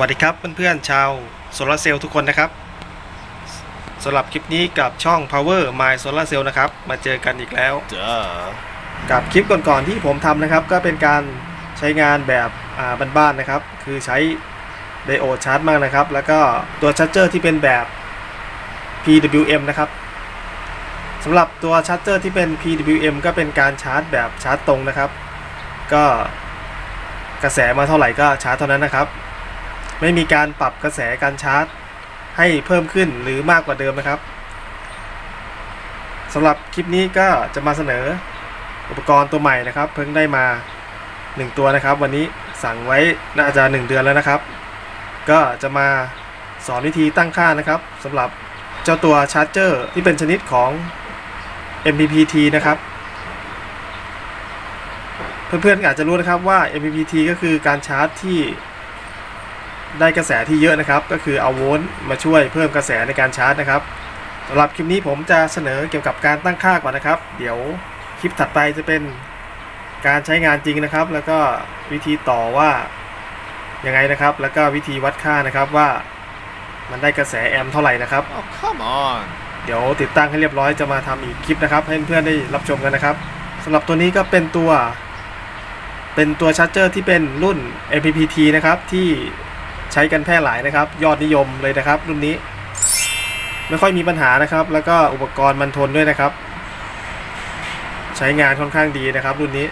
วัสดีครับเพื่อนๆชาวโซลาเซลล์ทุกคนนะครับสำหรับคลิปนี้กับช่อง Power My Solar Cell นะครับ มาเจอกันอีกแล้ว Duh. กับคลิปก่อนๆที่ผมทำนะครับ ก็เป็นการใช้งานแบบอ่าบ้านๆนะครับ คือใช้ไดโอดชาร์จมากนะครับ แล้วก็ตัวชาร์จเจอร์ที่เป็นแบบ PWM นะครับสำหรับตัวชาร์จเจอร์ที่เป็น PWM ก็เป็นการชาร์จแบบชาร์จตรงนะครับ ก็กระแสมาเท่าไหร่ก็ชาร์จเท่านั้นนะครับ ไม่มีการปรับกระแสการชาร์จ ให้เพิ่มขึ้นหรือมากกว่าเดิมนะครับสำหรับคลิปนี้ก็จะมาเสนออุปกรณ์ตัวใหม่นะครับ เพิ่งได้มา 1 ตัวนะครับ วันนี้สั่งไว้น่าจะ 1 เดือนแล้วนะครับ ก็จะมาสอนวิธีตั้งค่านะครับสำหรับเจ้าตัวชาร์จเจอร์ที่เป็นชนิดของ MPPT นะครับ เพื่อนๆอาจจะรู้นะครับว่า MPPT ก็คือการชาร์จที่ ได้กระแสที่เยอะนะครับ ก็คือเอาโวลต์มาช่วยเพิ่มกระแสในการชาร์จนะครับสำหรับคลิปนี้ผมจะเสนอเกี่ยวกับการตั้งค่าก่อนนะครับ เดี๋ยวคลิปถัดไปจะเป็นการใช้งานจริงนะครับ แล้วก็วิธีต่อว่ายังไงนะครับ แล้วก็วิธีวัดค่านะครับว่ามันได้กระแสแอมป์เท่าไหร่นะครับ Oh, come on. เดี๋ยวติดตั้งให้เรียบร้อยจะมาทำอีกคลิปนะครับ ให้เพื่อนๆได้รับชมกันนะครับสำหรับตัวนี้ก็เป็นตัว เป็นตัวชาร์จเจอร์ที่เป็นรุ่น MPPT นะครับที่ ใช้กันแพร่หลายนะครับ ยอดนิยมเลยนะครับ รุ่นนี้ ไม่ค่อยมีปัญหานะครับ แล้วก็อุปกรณ์มันทนด้วยนะครับ ใช้งานค่อนข้างดีนะครับ รุ่นนี้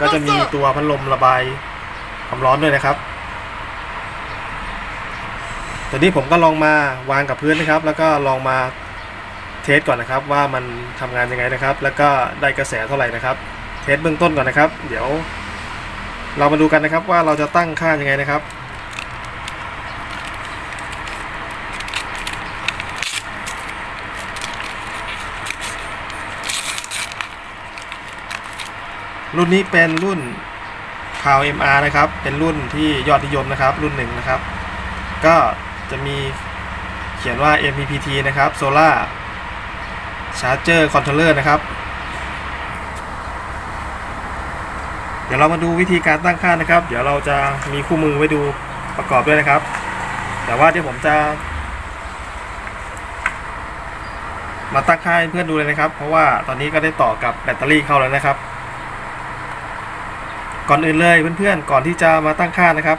ก็จะมีตัวพัดลมระบายความร้อนด้วยนะครับตัวนี้ผมก็ลองมาวางกับพื้นนะครับ แล้วก็ลองมาเทสก่อนนะครับ ว่ามันทำงานยังไงนะครับ แล้วก็ได้กระแสเท่าไหร่นะครับ เทสเบื้องต้นก่อนนะครับ เดี๋ยว เรามาดูกันนะครับว่าเราจะตั้งค่ายังไงนะครับ รุ่นนี้เป็นรุ่น p o w MR นะครับ เป็นรุ่นที่ยอดนิยมนะครับ รุ่นหนึ่งนะครับ ก็จะมีเขียนว่า MPPT นะครับ Solar Charger Controller นะครับ เดี๋ยวเรามาดูวิธีการตั้งค่านะครับ เดี๋ยวเราจะมีคู่มือไว้ดูประกอบด้วยนะครับ แต่ว่าเดี๋ยวผมจะ มาตั้งค่าให้เพื่อนดูเลยนะครับ เพราะว่าตอนนี้ก็ได้ต่อกับแบตเตอรี่เข้าแล้วนะครับ ก่อนอื่นเลยเพื่อนๆ ก่อนที่จะมาตั้งค่านะครับ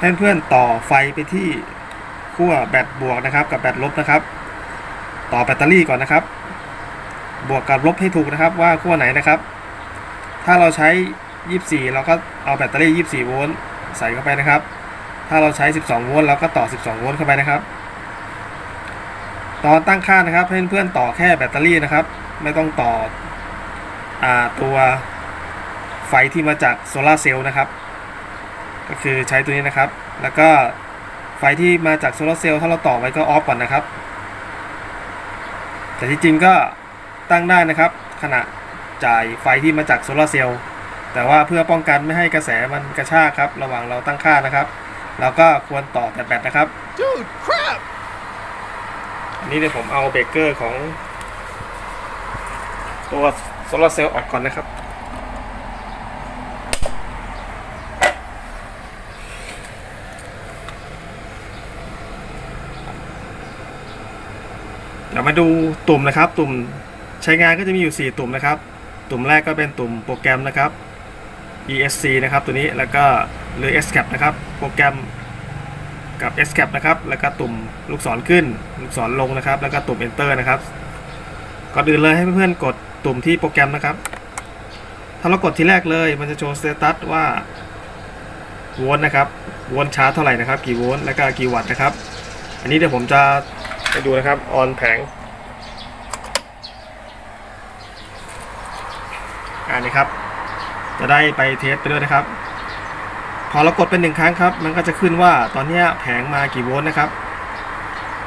ให้เพื่อนๆต่อไฟไปที่ขั้วแบตบวกนะครับ กับแบตลบนะครับ ต่อแบตเตอรี่ก่อนนะครับ บวกกับลบให้ถูกนะครับว่าขั้วไหนนะครับ ถ้าเราใช้ 24 เราก็เอาแบตเตอรี่ 24 โวลต์ใส่เข้าไปนะครับ ถ้าเราใช้ 12 โวลต์เราก็ต่อ 12 โวลต์เข้าไปนะครับ ตอนตั้งค่านะครับเพื่อนๆต่อแค่แบตเตอรี่นะครับ ไม่ต้องต่อ ตัวไฟที่มาจากโซลาร์เซลล์นะครับ ก็คือใช้ตัวนี้นะครับ แล้วก็ไฟที่มาจากโซลาร์เซลล์ถ้าเราต่อไว้ก็ออฟก่อนนะครับ แต่ที่จริงก็ตั้งได้นะครับ ขณะจ่ายไฟที่มาจากโซลาร์เซลล์แต่ว่าเพื่อป้องกันไม่ให้กระแสมันกระชากครับ ระหว่างเราตั้งค่านะครับ เราก็ควรต่อแต่แบตนะครับ Dude, crap. อันนี้เดี๋ยวผมเอาเบรกเกอร์ของตัวโซลาเซลล์ออกก่อนนะครับ เดี๋ยวมาดูตุ่มนะครับ ตุ่มใช้งานก็จะมีอยู่ 4 ตุ่มนะครับ ตุ่มแรกก็เป็นตุ่มโปรแกรมนะครับ ESC นะครับตัวนี้แล้วก็หรือ SCAP นะครับโปรแกรมกับ Escape นะครับแล้วก็ตุ่มลูกศรขึ้น ลูกศรลงนะครับ แล้วก็ตุ่ม Enter นะครับก่อนอื่นเลยให้เพื่อนๆกด ตุ่มที่โปรแกรมนะครับ ถ้าเรากดที่แรกเลย มันจะโชว์สเตตัสว่าโวลต์นะครับโวลต์ชาร์จเท่าไหร่นะครับ กี่โวลต์แล้วก็กี่วัตต์นะครับ อันนี้เดี๋ยวผมจะไปดูนะครับออนแผงอ่านี่ครับ จะได้ไปเทสไปด้วยนะครับ พอเรากดเป็นหนึ่งครั้งครับ มันก็จะขึ้นว่าตอนนี้แผงมากี่โวลต์นะครับ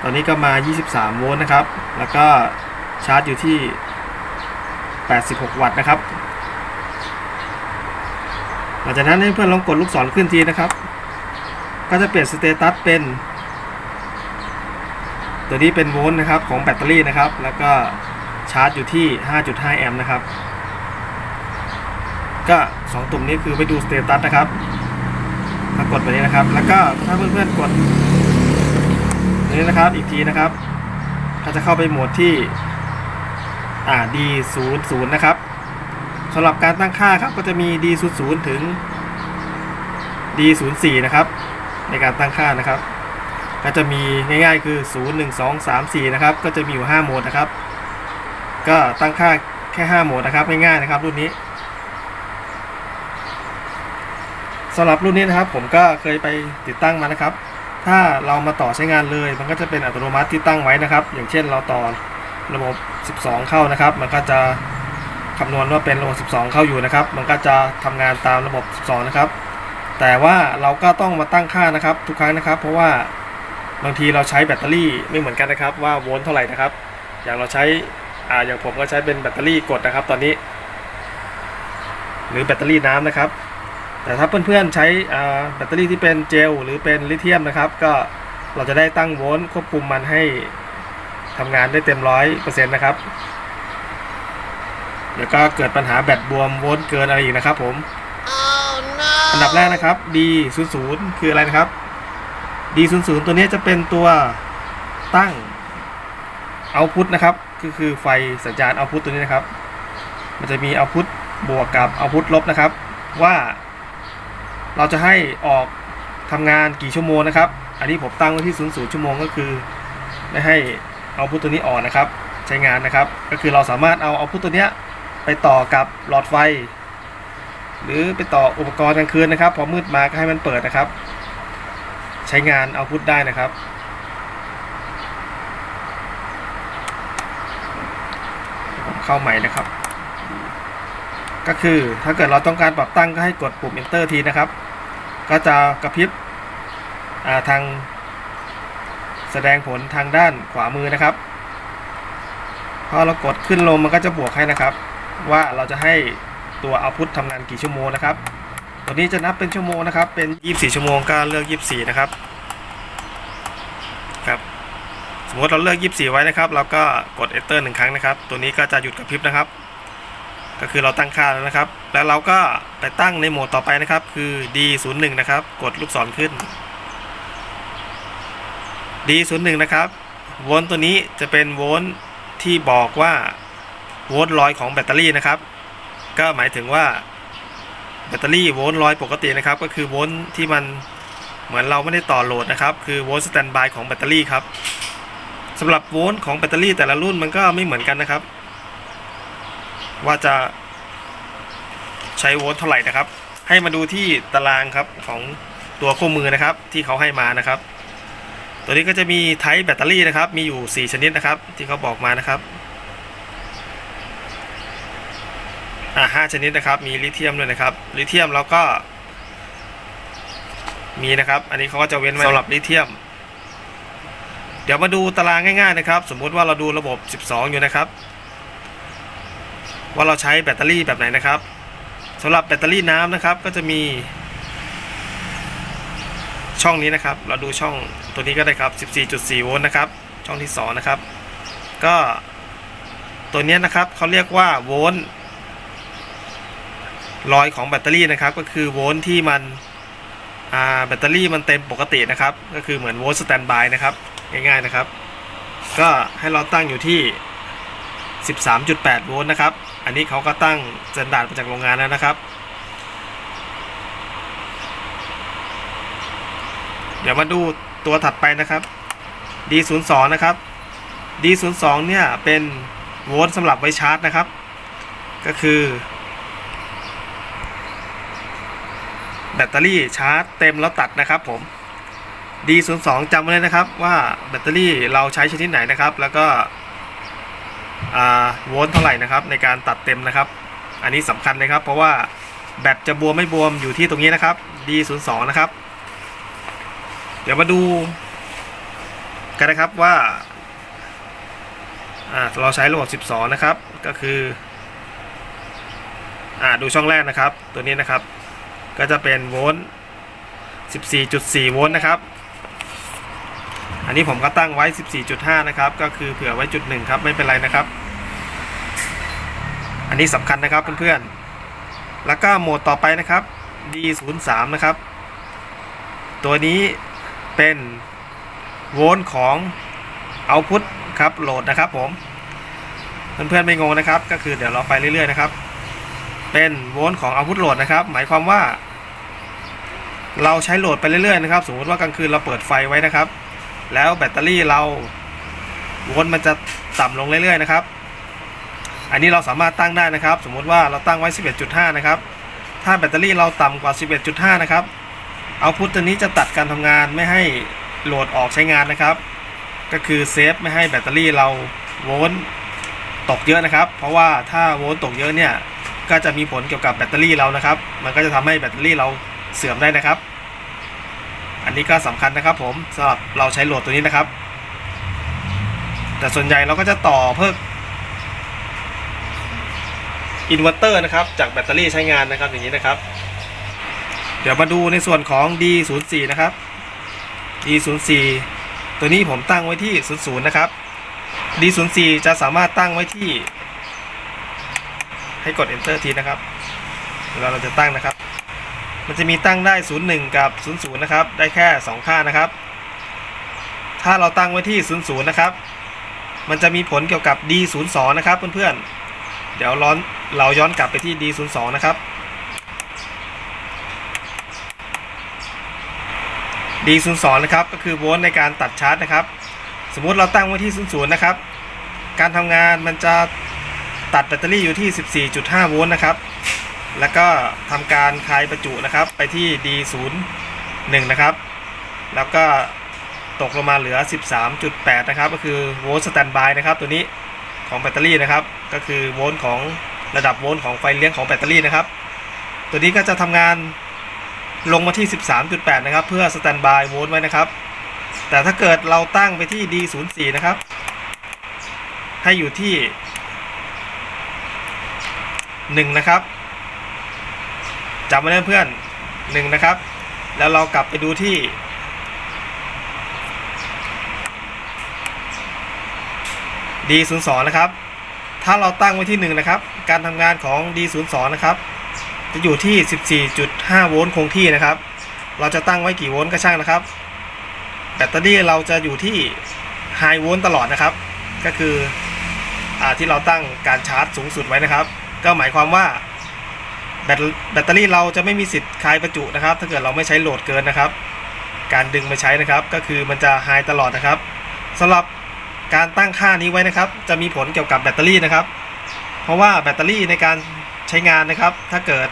ตอนนี้ก็มา 23 โวลต์นะครับ แล้วก็ชาร์จอยู่ที่ 86 วัตต์นะครับ หลังจากนั้นให้เพื่อนลองกดลูกศรขึ้นทีนะครับ ก็จะเปลี่ยนสเตตัสเป็น ตัวนี้เป็นโวลต์นะครับของแบตเตอรี่นะครับ แล้วก็ชาร์จอยู่ที่ 5.5 แอมป์นะครับ ก็ 2 ตุ่มนี้คือไปดูสเตตัสนะครับถ้ากดไปนี้นะครับ แล้วก็ถ้าเพื่อนๆกดนี้นะครับ อีกทีนะครับ ก็จะเข้าไปโหมดที่ อ่า D 0 0 นะครับสำหรับการตั้งค่าครับก็จะมี D 0 0 ถึง D 0 4 นะครับ ในการตั้งค่านะครับ ก็จะมีง่ายๆคือ 0 1 2 3 4 นะครับ ก็จะมีอยู่ 5 โหมดนะครับ ก็ตั้งค่าแค่ 5 โหมดนะครับง่ายๆนะครับรุ่นนี้สำหรับรุ่นนี้นะครับผมก็เคยไปติดตั้งมานะครับ ถ้าเรามาต่อใช้งานเลย มันก็จะเป็นอัตโนมัติที่ตั้งไว้นะครับ อย่างเช่นเราต่อ ระบบ 12 เข้านะครับ มันก็จะคำนวณว่าเป็นระบบ 12 เข้าอยู่นะครับ มันก็จะทำงานตามระบบ 12 นะครับ แต่ว่าเราก็ต้องมาตั้งค่านะครับ ทุกครั้งนะครับ เพราะว่าบางทีเราใช้แบตเตอรี่ไม่เหมือนกันนะครับ ว่าโวลต์เท่าไหร่นะครับ อย่างเราใช้อ่าอย่างผมก็ใช้เป็นแบตเตอรี่กดนะครับ ตอนนี้ หรือแบตเตอรี่น้ำนะครับ แต่ถ้าเพื่อนๆใช้อ่าแบตเตอรี่ที่เป็นเจลหรือเป็นลิเธียมนะครับ ก็เราจะได้ตั้งโวลต์ควบคุมมันให้ ทำงานได้เต็มร้อยเปอร์เซ็นต์นะครับ เดี๋ยวก็เกิดปัญหาแบตบวมโวลต์เกินอะไรอีกนะครับผม Oh no! อันดับแรกนะครับ D 0 0 คืออะไรนะครับ D 0 0 ตัวนี้จะเป็นตัวตั้งเอาพุทนะครับคือคือไฟสัญญาณเอาพุทตัวนี้นะครับ มันจะมีเอาพุทบวกกับเอาพุทลบนะครับ ว่าเราจะให้ออกทำงานกี่ชั่วโมงนะครับ อันนี้ผมตั้งไว้ที่ 0 0 ชั่วโมงก็คือไม่ให้ เอาพุทตัวนี้ออกนะครับ ใช้งานนะครับ ก็คือเราสามารถเอาเอาพุทตัวเนี้ยไปต่อกับหลอดไฟ หรือไปต่ออุปกรณ์กลางคืนนะครับ พอมืดมาก็ให้มันเปิดนะครับ ใช้งานเอาพุทได้นะครับเข้าใหม่นะครับ ก็คือถ้าเกิดเราต้องการปรับตั้งก็ให้กดปุ่ม enter ทีนะครับ ก็จะกระพริบทาง แสดงผลทางด้านขวามือนะครับ พอเรากดขึ้นลงมันก็จะบวกให้นะครับ ว่าเราจะให้ตัวเอาพุททำงานกี่ชั่วโมงนะครับตัวนี้จะนับเป็นชั่วโมงนะครับ เป็น 24 ชั่วโมงก็เลือก 24 นะครับครับสมมติเราเลือก 24 ไว้นะครับ เราก็กด enter หนึ่งครั้งนะครับ ตัวนี้ก็จะหยุดกระพริบนะครับ ก็คือเราตั้งค่าแล้วนะครับ แล้วเราก็ไปตั้งในโหมดต่อไปนะครับ คือ D01 นะครับ กดลูกศรขึ้น D01 นะครับโวลต์ตัวนี้จะเป็นโวลต์ที่บอกว่าโวลต์ลอยของแบตเตอรี่นะครับ ก็หมายถึงว่าแบตเตอรี่โวลต์ลอยปกตินะครับ ก็คือโวลต์ที่มันเหมือนเราไม่ได้ต่อโหลดนะครับ คือโวลต์สแตนบายของแบตเตอรี่ครับสำหรับโวลต์ของแบตเตอรี่แต่ละรุ่นมันก็ไม่เหมือนกันนะครับ ว่าจะใช้โวลต์เท่าไหร่นะครับ ให้มาดูที่ตารางครับของตัวคู่มือนะครับ ที่เขาให้มานะครับ ตัวนี้ก็จะมีไทป์แบตเตอรี่นะครับ มีอยู่ 4 ชนิดนะครับ ที่เขาบอกมานะครับอ่าห้าชนิดนะครับ มีลิเธียมด้วยนะครับ ลิเธียมแล้วก็ มีนะครับ อันนี้เขาก็จะเว้นไว้สำหรับลิเธียม เดี๋ยวมาดูตารางง่ายๆนะครับ สมมุติว่าเราดูระบบ 12 อยู่นะครับ ว่าเราใช้แบตเตอรี่แบบไหนนะครับสำหรับแบตเตอรี่น้ำนะครับ ก็จะมี ช่องนี้นะครับ เราดูช่องตัวนี้ก็ได้ครับ 14.4 โวลต์นะครับ ช่องที่ 2 นะครับ ก็ตัวนี้นะครับเขาเรียกว่าโวลต์รอยของแบตเตอรี่นะครับ ก็คือโวลต์ที่มันแบตเตอรี่มันเต็มปกตินะครับ ก็คือเหมือนโวลต์สแตนบายนะครับ ง่ายๆนะครับ ก็ให้เราตั้งอยู่ที่ 13.8 โวลต์นะครับ อันนี้เขาก็ตั้งสแตนดาร์ดมาจากโรงงานแล้วนะครับ เดี๋ยวมาดูตัวถัดไปนะครับ D02 นะครับ D02 เนี่ยเป็นโวลต์สำหรับไว้ชาร์จนะครับ ก็คือ แบตเตอรี่ชาร์จเต็มแล้วตัดนะครับผม D02 จำไว้เลยนะครับว่าแบตเตอรี่เราใช้ชนิดไหนนะครับ แล้วก็โวลต์เท่าไหร่นะครับ ในการตัดเต็มนะครับ อันนี้สำคัญเลยครับ เพราะว่าแบตจะบวมไม่บวมอยู่ที่ตรงนี้นะครับ D02 นะครับ เดี๋ยวมาดูกันนะครับว่าเราใช้ระบบ 12 นะครับ ก็คืออดูช่องแรกนะครับ ตัวนี้นะครับ ก็จะเป็นโวลต์ 14.4 โวลต์นะครับ อันนี้ผมก็ตั้งไว้ 14.5 นะครับ ก็คือเผื่อไว้จุดหนึ่งครับ ไม่เป็นไรนะครับ อันนี้สำคัญนะครับเพื่อนๆ แล้วก็โหมดต่อไปนะครับ D03 นะครับ ตัวนี้ เป็นโวลต์ของเอาพุทครับโหลดนะครับผม เพื่อนๆไม่งงนะครับ ก็คือเดี๋ยวเราไปเรื่อยๆนะครับ เป็นโวลต์ของเอาพุทโหลดนะครับ หมายความว่า เราใช้โหลดไปเรื่อยๆนะครับ สมมติว่ากลางคืนเราเปิดไฟไว้นะครับ แล้วแบตเตอรี่เราโวลต์มันจะต่ำลงเรื่อยๆนะครับ อันนี้เราสามารถตั้งได้นะครับ สมมุติว่าเราตั้งไว้ 11.5 นะครับ ถ้าแบตเตอรี่เราต่ำกว่า 11.5 นะครับ เอาพุทตัวนี้จะตัดการทำงานไม่ให้โหลดออกใช้งานนะครับ ก็คือเซฟไม่ให้แบตเตอรี่เราโวลต์ตกเยอะนะครับ เพราะว่าถ้าโวลต์ตกเยอะเนี่ยก็จะมีผลเกี่ยวกับแบตเตอรี่เรานะครับ มันก็จะทำให้แบตเตอรี่เราเสื่อมได้นะครับ อันนี้ก็สำคัญนะครับผมสำหรับเราใช้โหลดตัวนี้นะครับ แต่ส่วนใหญ่เราก็จะต่อเพิ่มอินเวอร์เตอร์นะครับ จากแบตเตอรี่ใช้งานนะครับอย่างนี้นะครับ เดี๋ยวมาดูในส่วนของ D04 นะครับ D04 ตัวนี้ผมตั้งไว้ที่ 00 นะครับ D04 จะสามารถตั้งไว้ที่ ให้กด Enter ทีนะครับเวลาเราจะตั้งนะครับ มันจะมีตั้งได้ 01 กับ 00 นะครับ ได้แค่ 2 ค่านะครับ ถ้าเราตั้งไว้ที่ 00 นะครับ มันจะมีผลเกี่ยวกับ D02 นะครับเพื่อนๆ เดี๋ยวร้อนเราย้อนกลับไปที่ D02 นะครับ D02 นะครับก็คือโวลต์ในการตัดชาร์จนะครับ สมมุติเราตั้งไว้ที่ 00 นะครับ การทำงานมันจะตัดแบตเตอรี่อยู่ที่ 14.5 โวลต์นะครับ แล้วก็ทำการคลายประจุนะครับไปที่ D01 นะครับ แล้วก็ตกลงมาเหลือ 13.8 นะครับ ก็คือโวลต์สแตนบายนะครับตัวนี้ของแบตเตอรี่นะครับ ก็คือโวลต์ของระดับโวลต์ของไฟเลี้ยงของแบตเตอรี่นะครับ ตัวนี้ก็จะทำงาน ลงมาที่ 13.8 นะครับ เพื่อสแตนบายโวลต์ไว้นะครับ แต่ถ้าเกิดเราตั้งไปที่ D04 นะครับ ให้อยู่ที่ 1 นะครับจำไว้นะเพื่อน 1 นะครับ แล้วเรากลับไปดูที่ D02 นะครับ ถ้าเราตั้งไว้ที่1นะครับ การทำงานของ D02 นะครับ จะอยู่ที่ 14.5 โวลต์คงที่นะครับ เราจะตั้งไว้กี่โวลต์ก็ช่างนะครับ แบตเตอรี่เราจะอยู่ที่ไฮโวลต์ตลอดนะครับ ก็คืออที่เราตั้งการชาร์จสูงสุดไว้นะครับ ก็หมายความว่าแบตแบตเตอรี่เราจะไม่มีสิทธิ์คลายประจุนะครับ ถ้าเกิดเราไม่ใช้โหลดเกินนะครับ การดึงมาใช้นะครับ ก็คือมันจะไฮตลอดนะครับสำหรับการตั้งค่านี้ไว้นะครับ จะมีผลเกี่ยวกับแบตเตอรี่นะครับ เพราะว่าแบตเตอรี่ในการใช้งานนะครับ ถ้าเกิด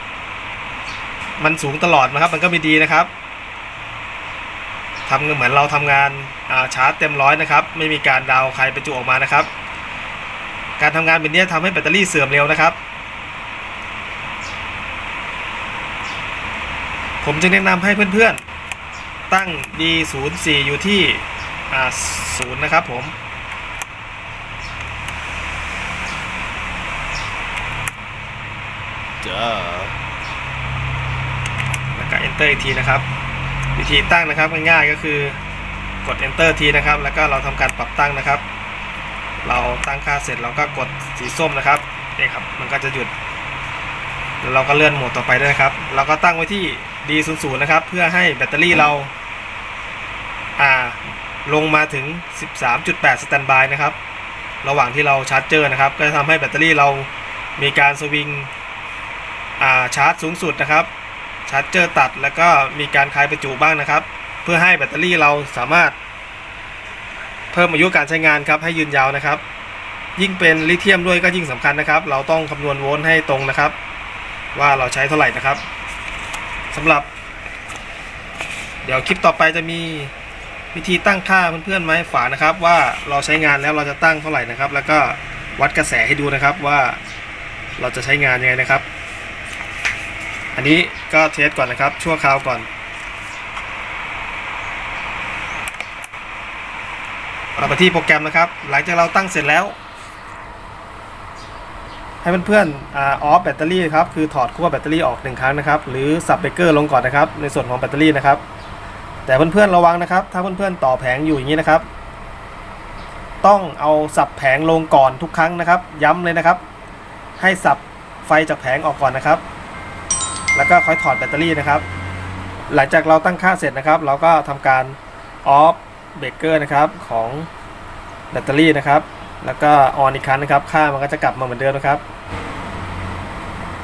มันสูงตลอดนะครับ มันก็ไม่ดีนะครับทำเหมือนเราทำงานาชาร์จเต็มร้อยนะครับ ไม่มีการดาวน์คลายประจุออกมานะครับ การทำงานแบบนี้ทำให้แบตเตอรี่เสื่อมเร็วนะครับ ผมจึงแนะนำให้เพื่อนๆ ตั้ง D04 อยู่ที่ศูนย์นะครับผม Duh. แล้วก็ enter อีกทีนะครับ วิธีตั้งนะครับง่ายๆก็คือกด enter ทีนะครับ แล้วก็เราทำการปรับตั้งนะครับ เราตั้งค่าเสร็จเราก็กดสีส้มนะครับนี่ครับมันก็จะหยุดแล้วเราก็เลื่อนโหมดต่อไปด้วยนะครับ เราก็ตั้งไว้ที่ D00 นะครับ เพื่อให้แบตเตอรี่เราอ่าลงมาถึง 13.8 สแตนบายนะครับ ระหว่างที่เราชาร์จเจอร์นะครับ ก็จะทำให้แบตเตอรี่เรามีการสวิงอ่าชาร์จสูงสุดนะครับ ชาร์จเจอร์ตัด แล้วก็มีการคลายประจุบ้างนะครับ เพื่อให้แบตเตอรี่เราสามารถ เพิ่มอายุการใช้งานครับให้ยืนยาวนะครับ ยิ่งเป็นลิเธียมด้วยก็ยิ่งสำคัญนะครับ เราต้องคำนวณโวลต์ให้ตรงนะครับ ว่าเราใช้เท่าไหร่นะครับสำหรับ เดี๋ยวคลิปต่อไปจะมีวิธีตั้งค่าเพื่อนๆมาให้ฝานะครับ ว่าเราใช้งานแล้วเราจะตั้งเท่าไหร่นะครับ แล้วก็วัดกระแสให้ดูนะครับว่าเราจะใช้งานยังไงนะครับ อันนี้ก็เทสก่อนนะครับ ชั่วคราวก่อน เราไปที่โปรแกรมนะครับ หลังจากเราตั้งเสร็จแล้ว ให้เพื่อนๆออฟแบตเตอรี่ครับ คือถอดขั้วแบตเตอรี่ออกหนึ่งครั้งนะครับ หรือสับเบกเกอร์ลงก่อนนะครับ ในส่วนของแบตเตอรี่นะครับ แต่เพื่อนๆระวังนะครับ ถ้าเพื่อนๆต่อแผงอยู่อย่างนี้นะครับ ต้องเอาสับแผงลงก่อนทุกครั้งนะครับ ย้ำเลยนะครับ ให้สับไฟจากแผงออกก่อนนะครับ แล้วก็ค่อยถอดแบตเตอรี่นะครับ หลังจากเราตั้งค่าเสร็จนะครับ เราก็ทำการออฟเบรกเกอร์นะครับของแบตเตอรี่นะครับ แล้วก็ออนอีกครั้งนะครับ ค่ามันก็จะกลับมาเหมือนเดิมนะครับ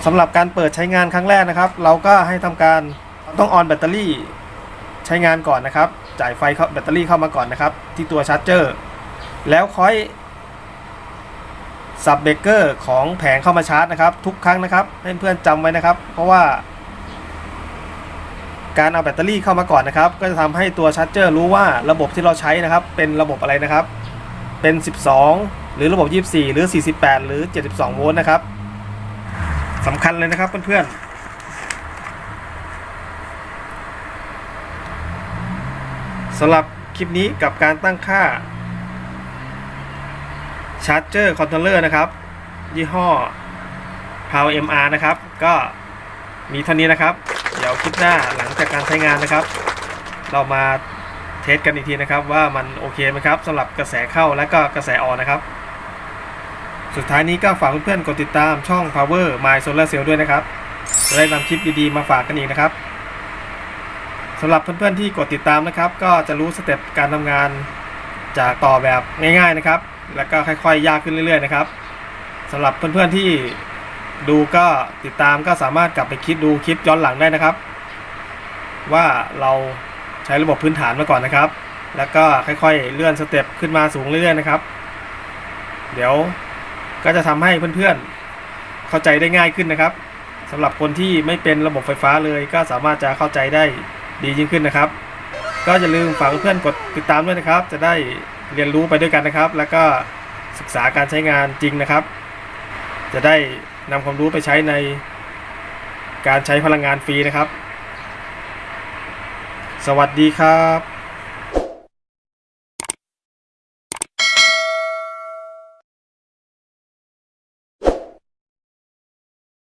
สำหรับการเปิดใช้งานครั้งแรกนะครับ เราก็ให้ทำการต้องออนแบตเตอรี่ใช้งานก่อนนะครับ จ่ายไฟเข้าแบตเตอรี่เข้ามาก่อนนะครับ ที่ตัวชาร์จเจอร์แล้วค่อย สับเบเกอร์ของแผงเข้ามาชาร์จนะครับ ทุกครั้งนะครับให้เพื่อนจำไว้นะครับ เพราะว่า การเอาแบตเตอรี่เข้ามาก่อนนะครับ ก็จะทำให้ตัวชาร์จเจอร์รู้ว่าระบบที่เราใช้นะครับ เป็นระบบอะไรนะครับ เป็น 12 หรือระบบ 24 หรือ 48 หรือ 72 โวลต์นะครับสำคัญเลยนะครับเพื่อนๆสำหรับคลิปนี้กับการตั้งค่า ชาร์จเจอร์คอนโทรลเลอร์นะครับ ยี่ห้อ Power MR นะครับ ก็มีเท่านี้นะครับ เดี๋ยวคลิปหน้าหลังจากการใช้งานนะครับ เรามาเทสกันอีกทีนะครับ ว่ามันโอเคไหมครับสำหรับกระแสเข้าและก็กระแสออกนะครับ สุดท้ายนี้ก็ฝากเพื่อนๆกดติดตามช่อง Power My Solar Cell ด้วยนะครับจะได้นำคลิปดีๆมาฝากกันอีกนะครับสำหรับเพื่อนๆที่กดติดตามนะครับ ก็จะรู้สเต็ปการทำงานจากต่อแบบง่าย ๆนะครับ แล้วก็ค่อยๆยากขึ้นเรื่อย ๆ นะครับสำหรับเพื่อนๆที่ดูก็ติดตามก็สามารถกลับไปคิดดูคลิปย้อนหลังได้นะครับ ว่าเราใช้ระบบพื้นฐานมาก่อนนะครับ แล้วก็ค่อยๆ เลื่อนสเต็ปขึ้นมาสูงเรื่อยๆนะครับ เดี๋ยวก็จะทำให้เพื่อนๆเข้าใจได้ง่ายขึ้นนะครับสำหรับคนที่ไม่เป็นระบบไฟฟ้าเลยก็สามารถจะเข้าใจได้ดียิ่งขึ้นนะครับ ก็อย่าลืมฝากเพื่อนกดติดตามด้วยนะครับ จะได้ เรียนรู้ไปด้วยกันนะครับ แล้วก็ศึกษาการใช้งานจริงนะครับ จะได้นำความรู้ไปใช้ในการใช้พลังงานฟรีนะครับ สวัสดีครับ